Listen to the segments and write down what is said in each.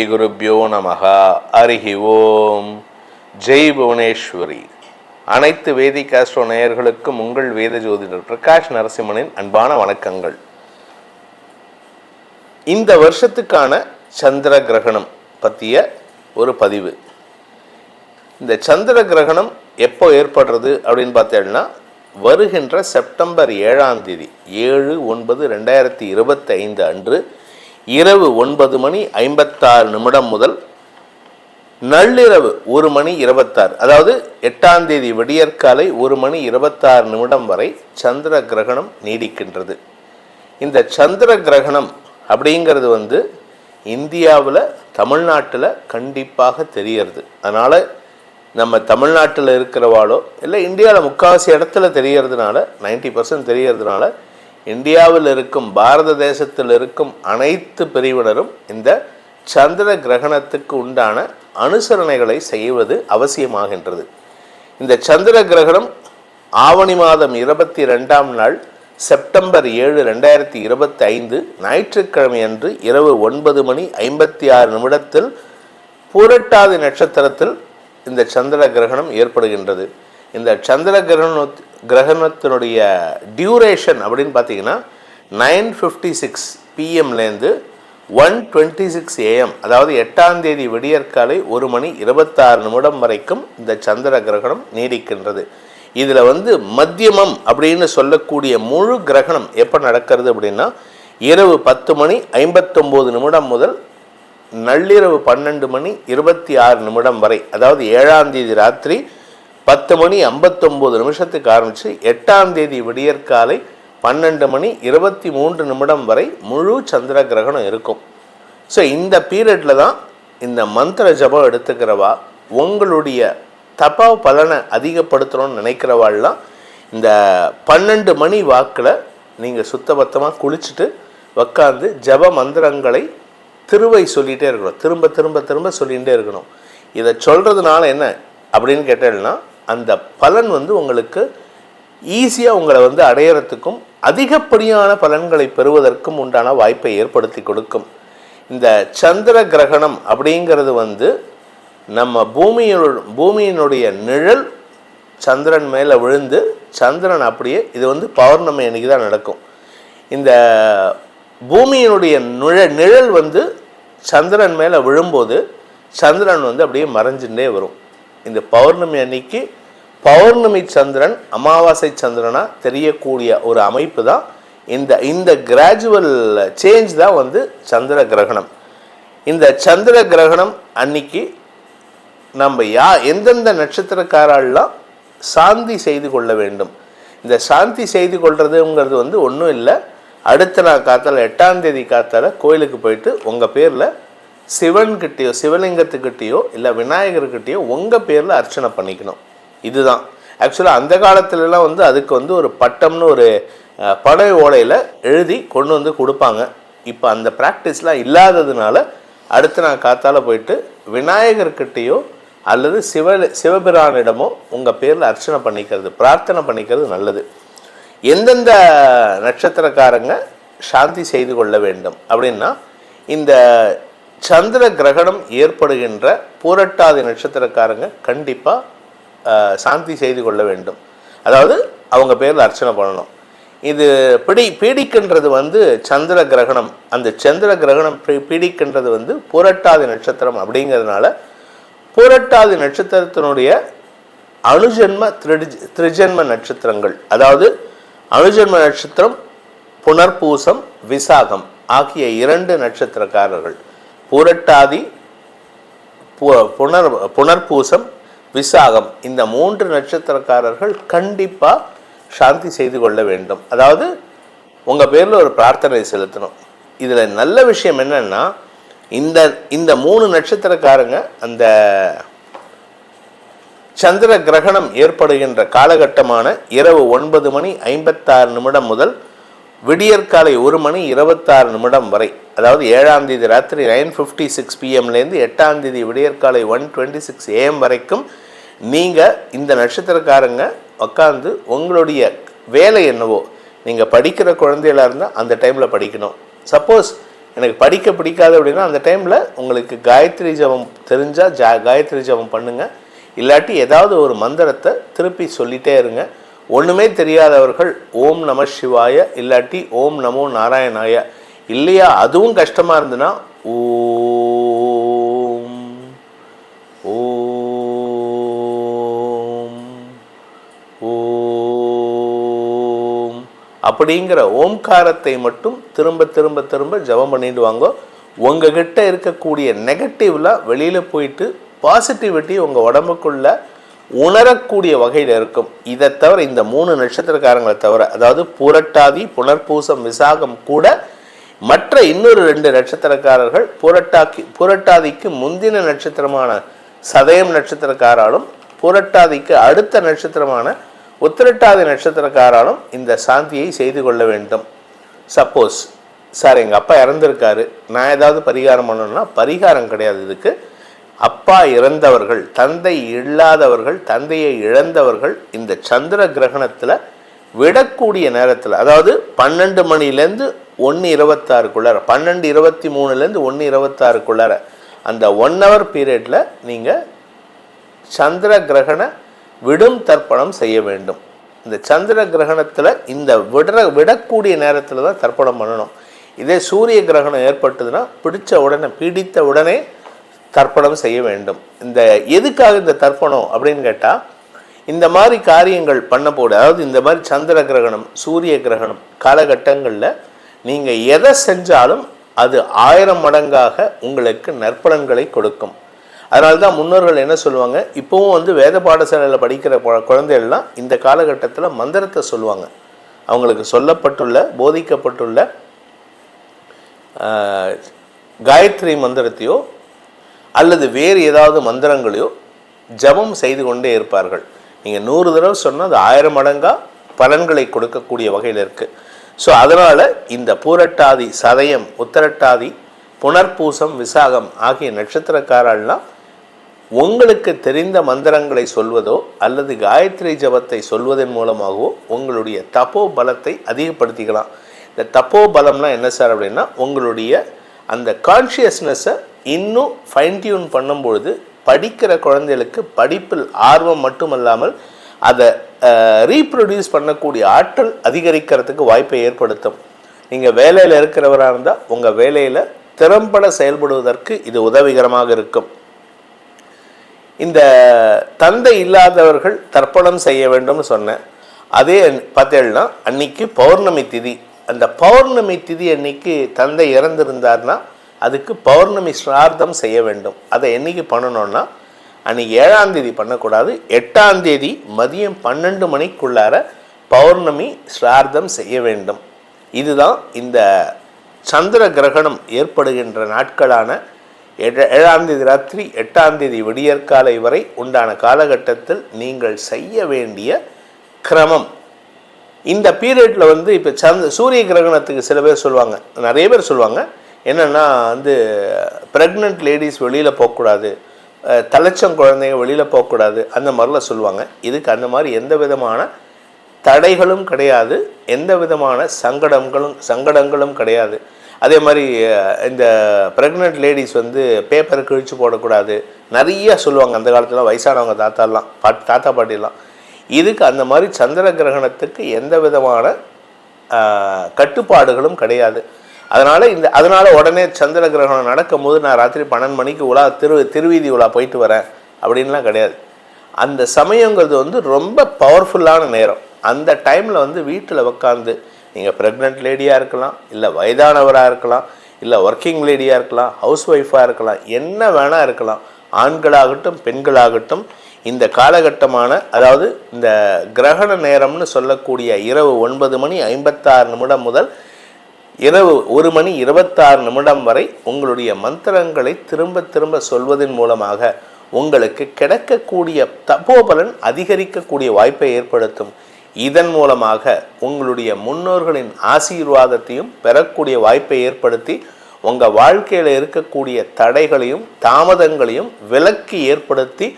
ஸ்ரீகுருப்பியோ நமக. அருகி ஓம். ஜெய் புவனேஸ்வரி. அனைத்து வேதிக் ஆஸ்ட்ரோ நேயர்களுக்கும் உங்கள் வேத ஜோதிடர் பிரகாஷ் நரசிம்மனின் அன்பான வணக்கங்கள். இந்த வருஷத்துக்கான சந்திர கிரகணம் பற்றிய ஒரு பதிவு. இந்த சந்திர கிரகணம் எப்போ ஏற்படுறது அப்படின்னு பார்த்தேன்னா வருகின்ற செப்டம்பர் ஏழாம் தேதி ஏழு ஒன்பது ரெண்டாயிரத்தி இருபத்தி ஐந்து அன்று இரவு ஒன்பது மணி ஐம்பத்தாறு நிமிடம் முதல் நள்ளிரவு ஒரு மணி இருபத்தாறு அதாவது எட்டாம் தேதி விடியற்காலை ஒரு மணி இருபத்தாறு நிமிடம் வரை சந்திர கிரகணம் நீடிக்கின்றது. இந்த சந்திர கிரகணம் அப்படிங்கிறது வந்து இந்தியாவில் தமிழ்நாட்டில் கண்டிப்பாக தெரியறது அதனால் நம்ம தமிழ்நாட்டில் இருக்கிறவாளோ இல்லை இந்தியாவில் முக்கால்வாசி இடத்துல தெரியறதுனால நைன்டி பர்சன்ட் தெரியறதுனால இந்தியாவில் இருக்கும் பாரத தேசத்தில் இருக்கும் அனைத்து பிரிவினரும் இந்த சந்திர கிரகணத்துக்கு உண்டான அனுசரணைகளை செய்வது அவசியமாகின்றது. இந்த சந்திர கிரகணம் ஆவணி மாதம் இருபத்தி ரெண்டாம் நாள் செப்டம்பர் ஏழு ரெண்டாயிரத்தி இருபத்தி ஐந்து ஞாயிற்றுக்கிழமை அன்று இரவு ஒன்பது மணி ஐம்பத்தி ஆறு நிமிடத்தில் பூரட்டாதி நட்சத்திரத்தில் இந்த சந்திர கிரகணம் ஏற்படுகின்றது. இந்த சந்திர கிரகண கிரகணத்தினுடைய டியூரேஷன் அப்படின்னு பார்த்தீங்கன்னா நைன் ஃபிஃப்டி சிக்ஸ் பிஎம்லேருந்து ஒன் டுவெண்ட்டி சிக்ஸ் ஏஎம் அதாவது எட்டாம் தேதி விடியற்காலை ஒரு மணி இருபத்தாறு நிமிடம் வரைக்கும் இந்த சந்திர கிரகணம் நீடிக்கின்றது. இதில் வந்து மத்தியமம் அப்படின்னு சொல்லக்கூடிய முழு கிரகணம் எப்போ நடக்கிறது அப்படின்னா இரவு பத்து மணி ஐம்பத்தொம்போது நிமிடம் முதல் நள்ளிரவு பன்னெண்டு மணி இருபத்தி ஆறு நிமிடம் வரை அதாவது ஏழாம் தேதி ராத்திரி பத்து மணி ஐம்பத்தொம்போது நிமிஷத்துக்கு ஆரம்பித்து எட்டாம் தேதி விடியற்காலை பன்னெண்டு மணி இருபத்தி மூன்று நிமிடம் வரை முழு சந்திர கிரகணம் இருக்கும். ஸோ இந்த பீரியடில் தான் இந்த மந்திர ஜபம் எடுத்துக்கிறவா உங்களுடைய தபா பலனை அதிகப்படுத்தணும்னு நினைக்கிறவாள்லாம் இந்த பன்னெண்டு மணி வாக்கில் நீங்கள் சுத்தபத்தமாக குளிச்சுட்டு உக்காந்து ஜப மந்திரங்களை திருவை சொல்லிகிட்டே இருக்கணும். திரும்ப திரும்ப திரும்ப சொல்லிகிட்டே இருக்கணும். இதை சொல்கிறதுனால என்ன அப்படின்னு கேட்டேன்னா அந்த பலன் வந்து உங்களுக்கு ஈஸியாக உங்களை வந்து அடையிறதுக்கும் அதிகப்படியான பலன்களை பெறுவதற்கும் உண்டான வாய்ப்பை ஏற்படுத்தி கொடுக்கும். இந்த சந்திர கிரகணம் அப்படிங்கிறது வந்து நம்ம பூமியோட பூமியினுடைய நிழல் சந்திரன் மேலே விழுந்து சந்திரன் அப்படியே இது வந்து பௌர்ணமி அன்னைக்கு தான் நடக்கும். இந்த பூமியினுடைய நிழ நிழல் வந்து சந்திரன் மேலே விழும்போது சந்திரன் வந்து அப்படியே மறைஞ்சுட்டே வரும். இந்த பௌர்ணமி அன்னைக்கு பௌர்ணமி சந்திரன் அமாவாசை சந்திரனாக தெரியக்கூடிய ஒரு அமைப்பு தான். இந்த இந்த கிராஜுவல் சேஞ்ச் தான் வந்து சந்திர கிரகணம். இந்த சந்திர கிரகணம் அன்னைக்கு நம்ம யா எந்தெந்த நட்சத்திரக்காரெல்லாம் சாந்தி செய்து கொள்ள வேண்டும். இந்த சாந்தி செய்து கொள்றதுங்கிறது வந்து ஒன்றும் இல்லை. அடுத்த நாள் காத்தால எட்டாம் தேதி காத்தால கோயிலுக்கு போயிட்டு உங்கள் பேரில் சிவன்கிட்டயோ சிவலிங்கத்துக்கிட்டேயோ இல்லை விநாயகர்கிட்டயோ உங்கள் பேரில் அர்ச்சனை பண்ணிக்கணும். இதுதான். ஆக்சுவலாக அந்த காலத்துலலாம் வந்து அதுக்கு வந்து ஒரு பட்டம்னு ஒரு படை பனை ஓலையில் எழுதி கொண்டு வந்து கொடுப்பாங்க. இப்போ அந்த ப்ராக்டிஸ்லாம் இல்லாததுனால அடுத்த நான் காத்தால் போயிட்டு விநாயகர்கிட்டயோ அல்லது சிவ சிவபிரானிடமோ உங்கள் பேரில் அர்ச்சனை பண்ணிக்கிறது பிரார்த்தனை பண்ணிக்கிறது நல்லது. எந்தெந்த நட்சத்திரக்காரங்க சாந்தி செய்து கொள்ள வேண்டும் அப்படின்னா இந்த சந்திர கிரகணம் ஏற்படுகின்ற பூரட்டாதி நட்சத்திரக்காரங்க கண்டிப்பாக சாந்தி செய்து கொள்ள வேண்டும். அதாவது அவங்க பேரில் அர்ச்சனை பண்ணணும். இது பிடி பீடிக்கின்றது வந்து சந்திர கிரகணம். அந்த சந்திர கிரகணம் பீ- பீடிக்கின்றது வந்து புரட்டாதி நட்சத்திரம் அப்படிங்கிறதுனால புரட்டாதி நட்சத்திரத்தினுடைய அணுஜன்ம திரு திரிஜென்ம நட்சத்திரங்கள். அதாவது அணுஜன்ம நட்சத்திரம் புனர்பூசம் விசாகம் ஆகிய இரண்டு நட்சத்திரக்காரர்கள். புரட்டாதி பு- புனர் புனர்பூசம் விசாகம். இந்த மூன்று நட்சத்திரக்காரர்கள் கண்டிப்பாக சாந்தி செய்து கொள்ள வேண்டும். அதாவது உங்கள் பேரில் ஒரு பிரார்த்தனை செலுத்தணும். இதில் நல்ல விஷயம் என்னென்னா இந்த இந்த மூணு நட்சத்திரக்காரங்க அந்த சந்திர கிரகணம் ஏற்படுகின்ற காலகட்டமான இரவு ஒன்பது மணி ஐம்பத்தாறு நிமிடம் முதல் விடியற்காலை ஒரு மணி இருபத்தாறு நிமிடம் வரை அதாவது ஏழாம் தேதி ராத்திரி நைன் ஃபிஃப்டி சிக்ஸ் பிஎம்லேருந்து எட்டாம் தேதி விடியற்காலை ஒன் டுவெண்ட்டி சிக்ஸ் ஏஎம் வரைக்கும் நீங்கள் இந்த நட்சத்திரக்காரங்க உட்காந்து உங்களுடைய வேலை என்னவோ நீங்கள் படிக்கிற குழந்தைகளாக இருந்தால் அந்த டைமில் படிக்கணும். சப்போஸ் எனக்கு படிக்க பிடிக்காது அப்படின்னா அந்த டைமில் உங்களுக்கு காயத்ரி ஜபம் தெரிஞ்சால் ஜா காயத்ரி ஜபம் பண்ணுங்கள் இல்லாட்டி ஏதாவது ஒரு மந்திரத்தை திருப்பி சொல்லிட்டே இருங்க. ஒன்றுமே தெரியாதவர்கள் ஓம் நம சிவாய இல்லாட்டி ஓம் நமோ நாராயணாய. இல்லையா? அதுவும் கஷ்டமாக இருந்ததுன்னா ஓம் ஓம் ஓம். அப்படிங்கிற ஓம்காரத்தை மட்டும் திரும்ப திரும்ப திரும்ப ஜெபம் பண்ணிட்டு வாங்க உங்ககிட்ட இருக்கக்கூடிய நெகட்டிவ்லாம் வெளியில் போயிட்டு பாசிட்டிவிட்டி உங்கள் உடம்புக்குள்ள உணரக்கூடிய வகையில் இருக்கும். இதை தவிர இந்த மூணு நட்சத்திரக்காரங்களை தவிர அதாவது புரட்டாதி புனர்பூசம் விசாகம் கூட மற்ற இன்னொரு ரெண்டு நட்சத்திரக்காரர்கள் புரட்டாக்கி புரட்டாதிக்கு முந்தின நட்சத்திரமான சதயம் நட்சத்திரக்காராலும் புரட்டாதிக்கு அடுத்த நட்சத்திரமான உத்திரட்டாதி நட்சத்திரக்காராலும் இந்த சாந்தியை செய்து கொள்ள வேண்டும். சப்போஸ் சார் எங்கள் அப்பா இறந்துருக்காரு. நான் ஏதாவது பரிகாரம் பண்ணணும்னா பரிகாரம் கிடையாது இதுக்கு. அப்பா இறந்தவர்கள் தந்தை இல்லாதவர்கள் தந்தையை இழந்தவர்கள் இந்த சந்திர கிரகணத்தில் விடக்கூடிய நேரத்தில் அதாவது பன்னெண்டு மணிலேருந்து ஒன்று இருபத்தாறுக்குள்ளார பன்னெண்டு இருபத்தி மூணுலேருந்து ஒன்று இருபத்தாறுக்குள்ளார அந்த ஒன் ஹவர் பீரியடில் நீங்கள் சந்திர கிரகண விடும் தர்ப்பணம் செய்ய வேண்டும். இந்த சந்திர கிரகணத்தில் இந்த விடுற விடக்கூடிய நேரத்தில் தான் தர்ப்பணம் பண்ணணும். இதே சூரிய கிரகணம் ஏற்பட்டதுன்னா பிடித்த உடனே பீடித்த உடனே தர்ப்பணம் செய்ய வேண்டும். இந்த எதுக்காக இந்த தர்ப்பணம் அப்படின்னு கேட்டால் இந்த மாதிரி காரியங்கள் பண்ண போது அதாவது இந்த மாதிரி சந்திர கிரகணம் சூரிய கிரகணம் காலகட்டங்களில் நீங்கள் எதை செஞ்சாலும் அது ஆயிரம் மடங்காக உங்களுக்கு நற்பலன்களை கொடுக்கும். அதனால தான் முன்னோர்கள் என்ன சொல்லுவாங்க இப்போவும் வந்து வேத பாடசாலையில் படிக்கிற குழ- குழந்தைகள்லாம் இந்த காலகட்டத்தில் மந்திரத்தை சொல்லுவாங்க. அவங்களுக்கு சொல்லப்பட்டுள்ள போதிக்கப்பட்டுள்ள காயத்ரி மந்திரத்தையோ அல்லது வேறு ஏதாவது மந்திரங்களையோ ஜபம் செய்து கொண்டே இருப்பார்கள். நீங்கள் நூறு தடவை சொன்னால் அது ஆயிரம் மடங்காக பலன்களை கொடுக்கக்கூடிய வகையில் இருக்குது ஸோ அதனால் இந்த பூரட்டாதி சதயம் உத்தரட்டாதி புனர்பூசம் விசாகம் ஆகிய நட்சத்திரக்காரெல்லாம் உங்களுக்கு தெரிந்த மந்திரங்களை சொல்வதோ அல்லது காயத்ரி ஜபத்தை சொல்வதன் மூலமாகவோ உங்களுடைய தப்போ பலத்தை அதிகப்படுத்திக்கலாம். இந்த தப்போ பலம்னா என்ன சார் அப்படின்னா உங்களுடைய அந்த கான்ஷியஸ்னஸை இன்னும் ஃபைன் டியூன் பண்ணும்பொழுது படிக்கிற குழந்தைகளுக்கு படிப்பில் ஆர்வம் மட்டுமல்லாமல் அதை ரீப்ரொடியூஸ் பண்ணக்கூடிய ஆற்றல் அதிகரிக்கிறதுக்கு வாய்ப்பை ஏற்படுத்தும். நீங்கள் வேலையில் இருக்கிறவராக இருந்தால் உங்கள் வேலையில் திறம்பட செயல்படுவதற்கு இது உதவிகரமாக இருக்கும். இந்த தந்தை இல்லாதவர்கள் தர்ப்பணம் செய்ய வேண்டும்னு சொன்னேன். அதே பார்த்தேன்னா அன்னைக்கு பௌர்ணமி திதி. அந்த பௌர்ணமி திதி அன்னைக்கு தந்தை இறந்திருந்தார்னா அதுக்கு பௌர்ணமி ஸ்ரார்த்தம் செய்ய வேண்டும். அதை என்னைக்கு பண்ணணும்னா அன்னைக்கு ஏழாம் தேதி பண்ணக்கூடாது. எட்டாம் தேதி மதியம் பன்னெண்டு மணிக்குள்ளார பௌர்ணமி ஸ்ரார்த்தம் செய்ய வேண்டும். இதுதான் இந்த சந்திர கிரகணம் ஏற்படுகின்ற நாட்களான ஏழ- ஏழாம் தேதி ராத்திரி எட்டாம் தேதி விடியற்காலை வரை உண்டான காலகட்டத்தில் நீங்கள் செய்ய வேண்டிய கிரமம். இந்த பீரியடில் வந்து இப்போ சந்த சூரிய கிரகணத்துக்கு சில பேர் சொல்லுவாங்க நிறைய பேர் சொல்லுவாங்க என்னென்னா வந்து ப்ரெக்னென்ட் லேடிஸ் வெளியில் போகக்கூடாது தலைச்சம் குழந்தைங்க வெளியில் போகக்கூடாது அந்த மாதிரிலாம் சொல்லுவாங்க. இதுக்கு அந்த மாதிரி எந்த விதமான தடைகளும் கிடையாது. எந்த விதமான சங்கடங்களும் சங்கடங்களும் கிடையாது. அதே மாதிரி இந்த ப்ரெக்னென்ட் லேடிஸ் வந்து பேப்பரை கிழிச்சு போடக்கூடாது. நிறைய சொல்லுவாங்க. அந்த காலத்தில் வயசானவங்க தாத்தாலாம் பாட் தாத்தா பாட்டிலாம். இதுக்கு அந்த மாதிரி சந்திர கிரகணத்துக்கு எந்த விதமான கட்டுப்பாடுகளும் கிடையாது. அதனால் இந்த அதனால் உடனே சந்திர கிரகணம் நடக்கும் போது நான் ராத்திரி பன்னெண்டு மணிக்கு உலா திரு திருவீதி உலா போயிட்டு வரேன். அப்படின்லாம் கிடையாது. அந்த சமயங்கிறது வந்து ரொம்ப பவர்ஃபுல்லான நேரம். அந்த டைமில் வந்து வீட்டில் உட்காந்து நீங்கள் ப்ரெக்னென்ட் லேடியாக இருக்கலாம் இல்லை வயதானவராக இருக்கலாம் இல்லை ஒர்க்கிங் லேடியாக இருக்கலாம் ஹவுஸ் ஒய்ஃபாக இருக்கலாம் என்ன வேணால் இருக்கலாம். ஆண்களாகட்டும் பெண்களாகட்டும் இந்த காலகட்டமான அதாவது இந்த கிரகண நேரம்னு சொல்லக்கூடிய இரவு ஒன்பது மணி ஐம்பத்தாறு நிமிடம் முதல் இரவு ஒரு மணி இருபத்தாறு நிமிடம் வரை உங்களுடைய மந்திரங்களை திரும்ப திரும்ப சொல்வதன் மூலமாக உங்களுக்கு கிடைக்கக்கூடிய தபோபலன் அதிகரிக்கக்கூடிய வாய்ப்பை ஏற்படுத்தும். இதன் மூலமாக உங்களுடைய முன்னோர்களின் ஆசீர்வாதத்தையும் பெறக்கூடிய வாய்ப்பை ஏற்படுத்தி உங்கள் வாழ்க்கையில் இருக்கக்கூடிய தடைகளையும் தாமதங்களையும் விலக்கி ஏற்படுத்தி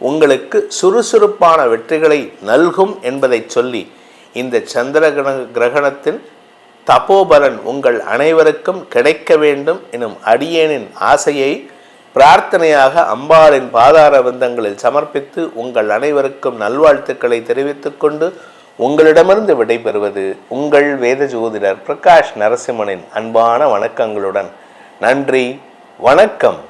உங்களுக்கு சுறுசுறுப்பான வெற்றிகளை நல்கும் என்பதை சொல்லி இந்த சந்திர கிரக- கிரகணத்தின் தபோபலன் உங்கள் அனைவருக்கும் கிடைக்க வேண்டும் எனும் அடியேனின் ஆசையை பிரார்த்தனையாக அம்பாளின் பாதார விந்தங்களில் சமர்ப்பித்து உங்கள் அனைவருக்கும் நல்வாழ்த்துக்களை தெரிவித்துக் கொண்டு உங்களிடமிருந்து விடைபெறுவது உங்கள் வேத ஜோதிடர் பிரகாஷ் நரசிம்மனின் அன்பான வணக்கங்களுடன். நன்றி வணக்கம்.